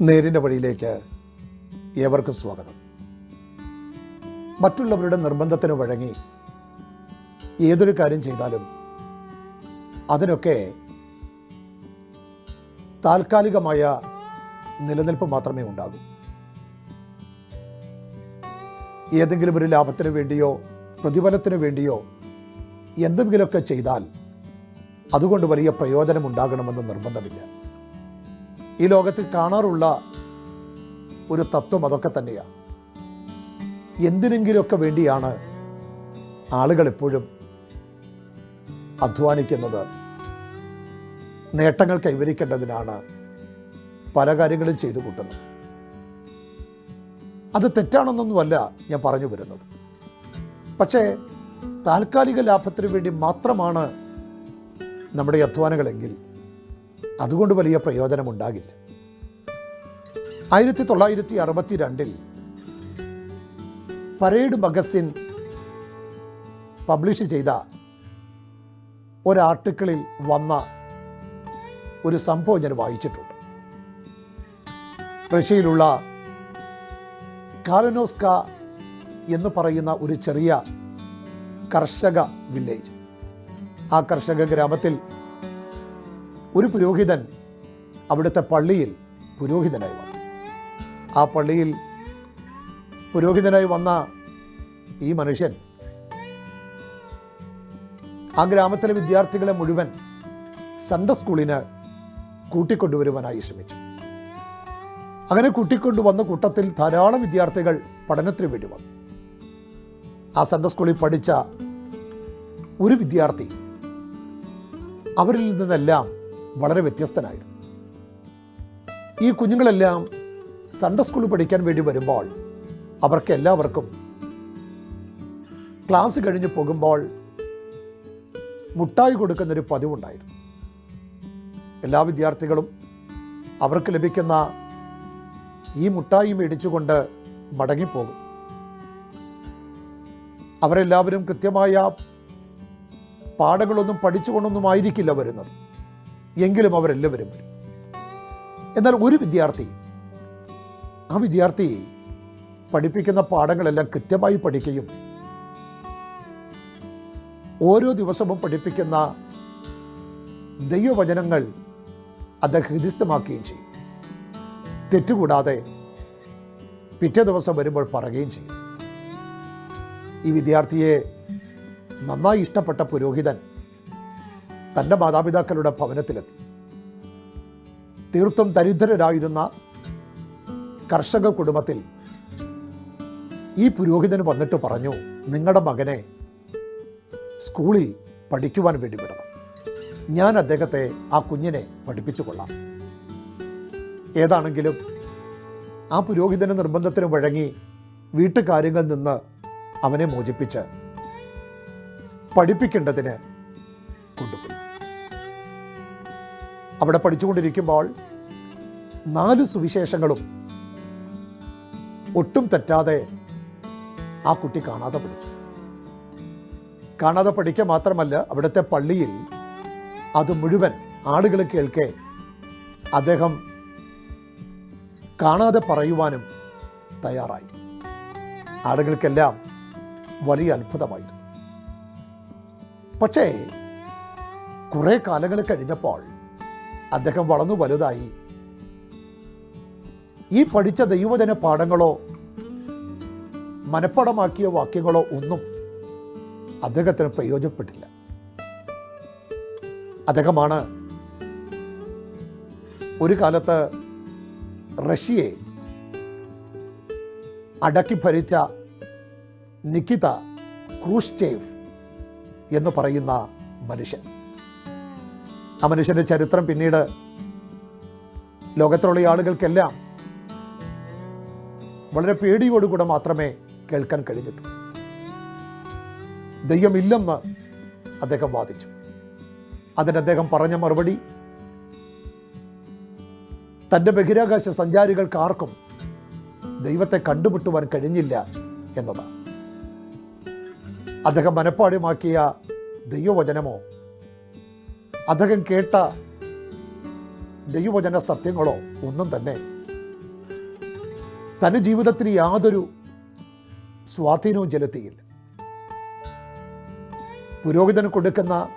നേരിന്റെ വഴിയിലേക്ക് ഏവർക്കും സ്വാഗതം. മറ്റുള്ളവരുടെ നിർബന്ധത്തിന് വഴങ്ങി ഏതൊരു കാര്യം ചെയ്താലും അതിനൊക്കെ താൽക്കാലികമായ നിലനിൽപ്പ് മാത്രമേ ഉണ്ടാകൂ. ഏതെങ്കിലും ഒരു ലാഭത്തിന് വേണ്ടിയോ പ്രതിഫലത്തിന് വേണ്ടിയോ എന്തെങ്കിലുമൊക്കെ ചെയ്താൽ അതുകൊണ്ട് വലിയ പ്രയോജനം ഉണ്ടാകണമെന്ന് നിർബന്ധമില്ല. ഈ ലോകത്ത് കാണാറുള്ള ഒരു തത്വം അതൊക്കെ തന്നെയാണ്. എന്തിനെങ്കിലുമൊക്കെ വേണ്ടിയാണ് ആളുകൾ എപ്പോഴും അധ്വാനിക്കുന്നത്. നേട്ടങ്ങൾ കൈവരിക്കേണ്ടതിനാണ് പല കാര്യങ്ങളും ചെയ്തു കൂട്ടുന്നത്. അത് തെറ്റാണെന്നൊന്നുമല്ല ഞാൻ പറഞ്ഞു വരുന്നത്. പക്ഷേ താൽക്കാലിക ലാഭത്തിന് വേണ്ടി മാത്രമാണ് നമ്മുടെ അധ്വാനങ്ങളെങ്കിൽ അതുകൊണ്ട് വലിയ പ്രയോജനമുണ്ടാകില്ല. ആയിരത്തി തൊള്ളായിരത്തി അറുപത്തി രണ്ടിൽ പരേഡ് മഗസിൻ പബ്ലിഷ് ചെയ്ത ഒരാർട്ടിക്കിളിൽ വന്ന ഒരു സംഭവം ഞാൻ വായിച്ചിട്ടുണ്ട്. റഷ്യയിലുള്ള കാലനോസ്ക എന്ന് പറയുന്ന ഒരു ചെറിയ കർഷക വില്ലേജ്. ആ കർഷക ഗ്രാമത്തിൽ ഒരു പുരോഹിതൻ അവിടുത്തെ പള്ളിയിൽ പുരോഹിതനായി വന്നു. ആ പള്ളിയിൽ പുരോഹിതനായി വന്ന ഈ മനുഷ്യൻ ആ ഗ്രാമത്തിലെ വിദ്യാർത്ഥികളെ മുഴുവൻ സൺഡേ സ്കൂളിന് കൂട്ടിക്കൊണ്ടുവരുവാനായി ശ്രമിച്ചു. അങ്ങനെ കൂട്ടിക്കൊണ്ടുവന്ന കൂട്ടത്തിൽ ധാരാളം വിദ്യാർത്ഥികൾ പഠനത്തിന് വേണ്ടി വന്നു. ആ സൺഡേ സ്കൂളിൽ പഠിച്ച ഒരു വിദ്യാർത്ഥി അവരിൽ നിന്നെല്ലാം വളരെ വ്യത്യസ്തനായിരുന്നു ഈ കുഞ്ഞുങ്ങളെല്ലാം സൺഡേ സ്കൂളിൽ പഠിക്കാൻ വേണ്ടി വരുമ്പോൾ അവർക്ക് എല്ലാവർക്കും ക്ലാസ് കഴിഞ്ഞ് പോകുമ്പോൾ മുട്ടായി കൊടുക്കുന്നൊരു പതിവുണ്ടായിരുന്നു. എല്ലാ വിദ്യാർത്ഥികളും അവർക്ക് ലഭിക്കുന്ന ഈ മുട്ടായി മേടിച്ചുകൊണ്ട് മടങ്ങിപ്പോകും. അവരെല്ലാവരും കൃത്യമായ പാഠങ്ങളൊന്നും പഠിച്ചുകൊണ്ടൊന്നും ആയിരിക്കില്ല വരുന്നത്. എങ്കിലും അവരെല്ലാവരും വരും. എന്നാൽ ഒരു വിദ്യാർത്ഥി ആ വിദ്യാർത്ഥി പഠിപ്പിക്കുന്ന പാഠങ്ങളെല്ലാം കൃത്യമായി പഠിക്കുകയും ഓരോ ദിവസവും പഠിപ്പിക്കുന്ന ദൈവവചനങ്ങൾ അദ്ദേഹം ഹൃദിസ്ഥമാക്കുകയും ചെയ്യും. തെറ്റുകൂടാതെ പിറ്റേ ദിവസം വരുമ്പോൾ പറയുകയും ചെയ്യും. ഈ വിദ്യാർത്ഥിയെ നന്നായി ഇഷ്ടപ്പെട്ട പുരോഹിതൻ തന്റെ മാതാപിതാക്കളുടെ ഭവനത്തിലെത്തി. തീർത്തും ദരിദ്രരായിരുന്ന കർഷക കുടുംബത്തിൽ ഈ പുരോഹിതൻ വന്നിട്ട് പറഞ്ഞു നിങ്ങളുടെ മകനെ സ്കൂളിൽ പഠിക്കുവാൻ വേണ്ടി വിടണം. ഞാൻ അദ്ദേഹത്തെ ആ കുഞ്ഞിനെ പഠിപ്പിച്ചു കൊള്ളാം ഏതാണെങ്കിലും ആ പുരോഹിതന്റെ നിർബന്ധത്തിന് വഴങ്ങി വീട്ടുകാര്യങ്ങളിൽ നിന്ന് അവനെ മോചിപ്പിച്ച് പഠിപ്പിക്കേണ്ടതിന് അവിടെ പഠിച്ചുകൊണ്ടിരിക്കുമ്പോൾ നാല് സുവിശേഷങ്ങളും ഒട്ടും തെറ്റാതെ ആ കുട്ടി കാണാതെ പഠിച്ചു. കാണാതെ പഠിക്കുക മാത്രമല്ല അവിടുത്തെ പള്ളിയിൽ അത് മുഴുവൻ ആളുകൾ കേൾക്കെ അദ്ദേഹം കാണാതെ പറയുവാനും തയ്യാറായി. ആളുകൾക്കെല്ലാം വലിയ അത്ഭുതമായിരുന്നു. പക്ഷേ കുറേ കാലങ്ങൾ കഴിഞ്ഞപ്പോൾ അദ്ദേഹം വളർന്നു വലുതായി. ഈ പഠിച്ച ദൈവജന പാഠങ്ങളോ മനഃപ്പാടമാക്കിയ വാക്യങ്ങളോ ഒന്നും അദ്ദേഹത്തിന് പ്രയോജനപ്പെട്ടില്ല. അദ്ദേഹമാണ് ഒരു കാലത്ത് റഷ്യയെ അടക്കി ഭരിച്ച നിക്കിത ക്രൂഷ്ചേവ് എന്ന് പറയുന്ന മനുഷ്യൻ. ആ മനുഷ്യന്റെ ചരിത്രം പിന്നീട് ലോകത്തിലുള്ള ആളുകൾക്കെല്ലാം വളരെ പേടിയോടുകൂടെ മാത്രമേ കേൾക്കാൻ കഴിഞ്ഞിട്ടുള്ളൂ ദൈവമില്ലെന്ന് അദ്ദേഹം വാദിച്ചു. അതിന് അദ്ദേഹം പറഞ്ഞ മറുപടി തന്റെ ബഹിരാകാശ സഞ്ചാരികൾക്ക് ആർക്കും ദൈവത്തെ കണ്ടുമുട്ടുവാൻ കഴിഞ്ഞില്ല എന്നതാണ്. അദ്ദേഹം മനഃപ്പാഠ്യമാക്കിയ ദൈവവചനമോ അദ്ദേഹം കേട്ട ദൈവവചന സത്യങ്ങളോ ഒന്നും തന്നെ. തന്റെ ജീവിതത്തിൽ യാതൊരു സ്വാധീനവും ചെലുത്തിയില്ല. പുരോഹിതന് കൊടുക്കുന്ന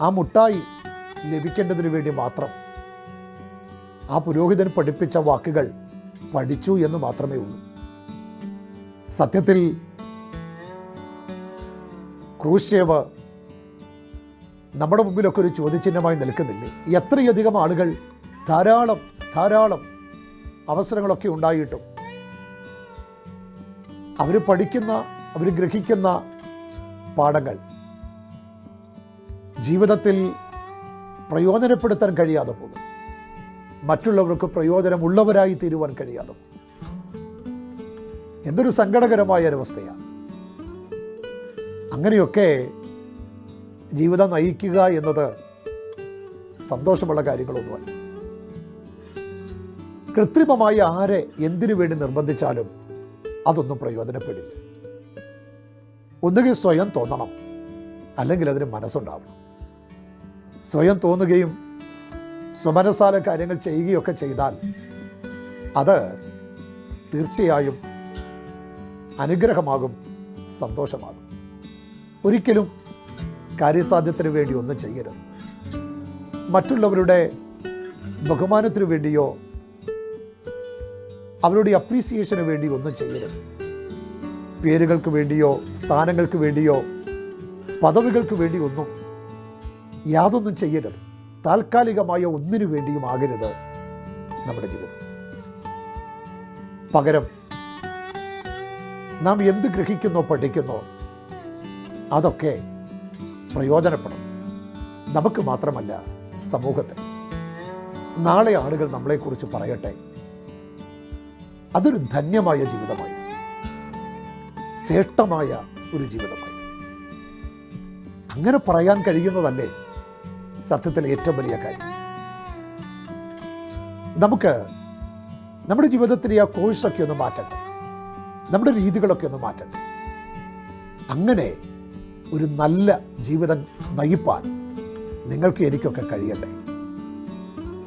ആ മുട്ടായി ലഭിക്കേണ്ടതിന് വേണ്ടി മാത്രം ആ പുരോഹിതൻ പഠിപ്പിച്ച വാക്കുകൾ പഠിച്ചു എന്ന് മാത്രമേ ഉള്ളൂ. സത്യത്തിൽ ക്രൂശേവ് നമ്മുടെ മുമ്പിലൊക്കെ ഒരു ചോദ്യചിഹ്നമായി നിൽക്കുന്നില്ലേ? എത്രയധികം ആളുകൾ ധാരാളം ധാരാളം അവസരങ്ങളൊക്കെ ഉണ്ടായിട്ടും അവർ പഠിക്കുന്ന അവർ ഗ്രഹിക്കുന്ന പാഠങ്ങൾ ജീവിതത്തിൽ പ്രയോജനപ്പെടുത്താൻ കഴിയാതെ പോകും മറ്റുള്ളവർക്ക് പ്രയോജനമുള്ളവരായി തീരുവാൻ കഴിയാതെ പോകും എന്തൊരു സങ്കടകരമായ ഒരവസ്ഥയാണ് അങ്ങനെയൊക്കെ ജീവിതം നയിക്കുക എന്നത് സന്തോഷമുള്ള കാര്യങ്ങളൊന്നുമല്ല. കൃത്രിമമായി ആരെ എന്തിനു വേണ്ടി നിർബന്ധിച്ചാലും അതൊന്നും പ്രയോജനപ്പെടില്ല. ഒന്നുകിൽ സ്വയം തോന്നണം അല്ലെങ്കിൽ അതിന് മനസ്സുണ്ടാവണം. സ്വയം തോന്നുകയും സ്വമനസാല കാര്യങ്ങൾ ചെയ്യുകയൊക്കെ ചെയ്താൽ അത് തീർച്ചയായും അനുഗ്രഹമാകും സന്തോഷമാകും. ഒരിക്കലും കാര്യസാധ്യത്തിന് വേണ്ടി ഒന്നും ചെയ്യരുത്. മറ്റുള്ളവരുടെ ബഹുമാനത്തിന് വേണ്ടിയോ അവരുടെ അപ്രീസിയേഷന് വേണ്ടി ഒന്നും ചെയ്യരുത്. പേരുകൾക്ക് വേണ്ടിയോ സ്ഥാനങ്ങൾക്ക് വേണ്ടിയോ പദവികൾക്ക് വേണ്ടി ഒന്നും യാതൊന്നും ചെയ്യരുത്. താൽക്കാലികമായ ഒന്നിനു വേണ്ടിയും ആകരുത് നമ്മുടെ ജീവിതം. പകരം നാം എന്ത് ഗ്രഹിക്കുന്നോ പഠിക്കുന്നോ അതൊക്കെ പ്രയോജനപ്പെടും. നമുക്ക് മാത്രമല്ല സമൂഹത്തിന്. നാളെ ആളുകൾ നമ്മളെക്കുറിച്ച് പറയട്ടെ. അതൊരു ധന്യമായ ജീവിതമായി. ശ്രേഷ്ഠമായ ഒരു ജീവിതമായി. അങ്ങനെ പറയാൻ കഴിയുന്നതല്ലേ സത്യത്തിൽ ഏറ്റവും വലിയ കാര്യം. നമുക്ക് നമ്മുടെ ജീവിതത്തിലെ ആ കോഴ്സൊക്കെ ഒന്ന് മാറ്റട്ടെ നമ്മുടെ രീതികളൊക്കെ ഒന്ന് മാറ്റട്ടെ അങ്ങനെ ഒരു നല്ല ജീവിതം നയിപ്പാൻ നിങ്ങൾക്ക് എനിക്കൊക്കെ കഴിയട്ടെ.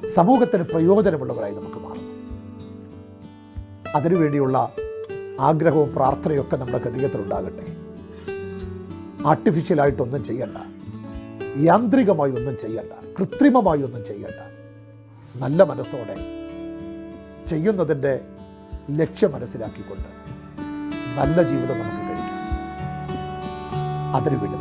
സമൂഹത്തിന് പ്രയോജനമുള്ളവരായി നമുക്ക് മാറും. അതിനുവേണ്ടിയുള്ള ആഗ്രഹവും പ്രാർത്ഥനയൊക്കെ നമ്മുടെ ഹൃദയത്തിലുണ്ടാകട്ടെ ആർട്ടിഫിഷ്യലായിട്ടൊന്നും ചെയ്യണ്ട. യാന്ത്രികമായി ഒന്നും ചെയ്യണ്ട. കൃത്രിമമായി ഒന്നും ചെയ്യണ്ട. നല്ല മനസ്സോടെ ചെയ്യുന്നതിന്റെ ലക്ഷ്യം മനസ്സിലാക്കിക്കൊണ്ട് നല്ല ജീവിതം നമുക്ക് അതിനുവേണ്ടി